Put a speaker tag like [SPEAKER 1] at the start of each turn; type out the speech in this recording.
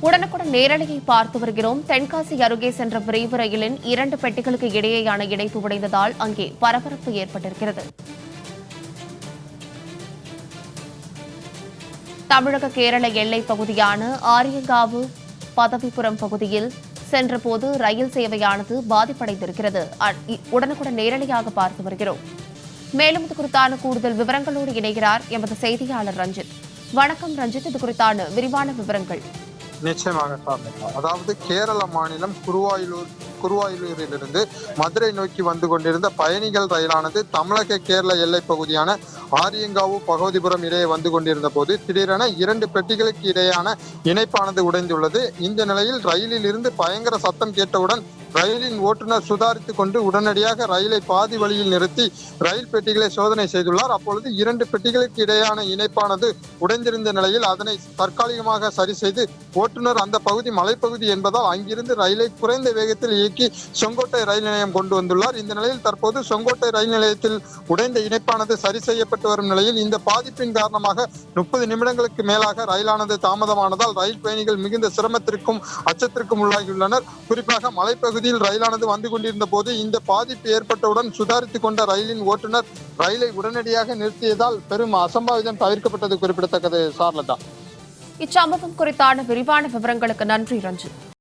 [SPEAKER 1] உடனுக்குடன் நேரலையை பார்த்து வருகிறோம். தென்காசி அருகே சென்ற விரைவு ரயிலின் இரண்டு பெட்டிகளுக்கு இடையேயான இணைப்பு உடைந்ததால் அங்கே பரபரப்பு ஏற்பட்டிருக்கிறது. தமிழக கேரள எல்லைப் பகுதியான ஆரியங்காவு பதவிபுரம் பகுதியில் சென்றபோது ரயில் சேவையானது பாதிப்படைந்திருக்கிறது. உடனுக்குடன் நேரலையாக பார்த்து வருகிறோம். மேலும் இது குறித்தான கூடுதல் விவரங்களோடு இணைகிறார் எமது செய்தியாளர் ரஞ்சித். வணக்கம் ரஞ்சித். இது குறித்தான விரிவான விவரங்கள்.
[SPEAKER 2] நிச்சயமாக சார் அதாவது கேரள மாநிலம் குருவாயூர் குருவாயூரிலிருந்து மதுரை நோக்கி வந்து கொண்டிருந்த பயணிகள் ரயிலானது தமிழக கேரள எல்லைப் பகுதியான ஆரியங்காவு பகவதிபுரம் இடையே வந்து கொண்டிருந்த போது திடீரென இரண்டு பெட்டிகளுக்கு இடையான இணைப்பானது உடைந்துள்ளது. இந்த நிலையில் ரயிலில் இருந்து பயங்கர சத்தம் கேட்டவுடன் ரயிலின் ஓட்டுநர் சுதாரித்துக் கொண்டு உடனடியாக ரயிலை பாதி வழியில் நிறுத்தி ரயில் பெட்டிகளை சோதனை செய்துள்ளார். அப்பொழுது இரண்டு பெட்டிகளுக்கு இடையான இணைப்பானது உடைந்திருந்த நிலையில் அதனை தற்காலிகமாக சரி செய்து ஓட்டுநர் அந்த பகுதி மலைப்பகுதி என்பதால் அங்கிருந்து ரயிலை குறைந்த வேகத்தில் இயக்கி செங்கோட்டை ரயில் நிலையம் கொண்டு வந்துள்ளார். இந்த நிலையில் தற்போது செங்கோட்டை ரயில் நிலையத்தில் உடைந்த இணைப்பானது சரி செய்யப்பட்டு வரும் நிலையில் இந்த பாதிப்பின் காரணமாக முப்பது நிமிடங்களுக்கு மேலாக ரயிலானது தாமதமானதால் ரயில் பயணிகள் மிகுந்த சிரமத்திற்கும் அச்சத்திற்கும் உள்ளாகியுள்ளனர். குறிப்பாக பகுதியில் ரயிலானது வந்து கொண்டிருந்த போது இந்த பாதிப்பு ஏற்பட்டவுடன் சுதாரித்துக் கொண்ட ரயிலின் ஓட்டுநர் ரயிலை உடனடியாக நிறுத்தியதால் பெரும் அசம்பாவிதம் தவிர்க்கப்பட்டது குறிப்பிடத்தக்கது சார்லதா.
[SPEAKER 1] இச்சம்பவம் குறித்தான விரிவான விவரங்களுக்கு நன்றி ரஞ்சித்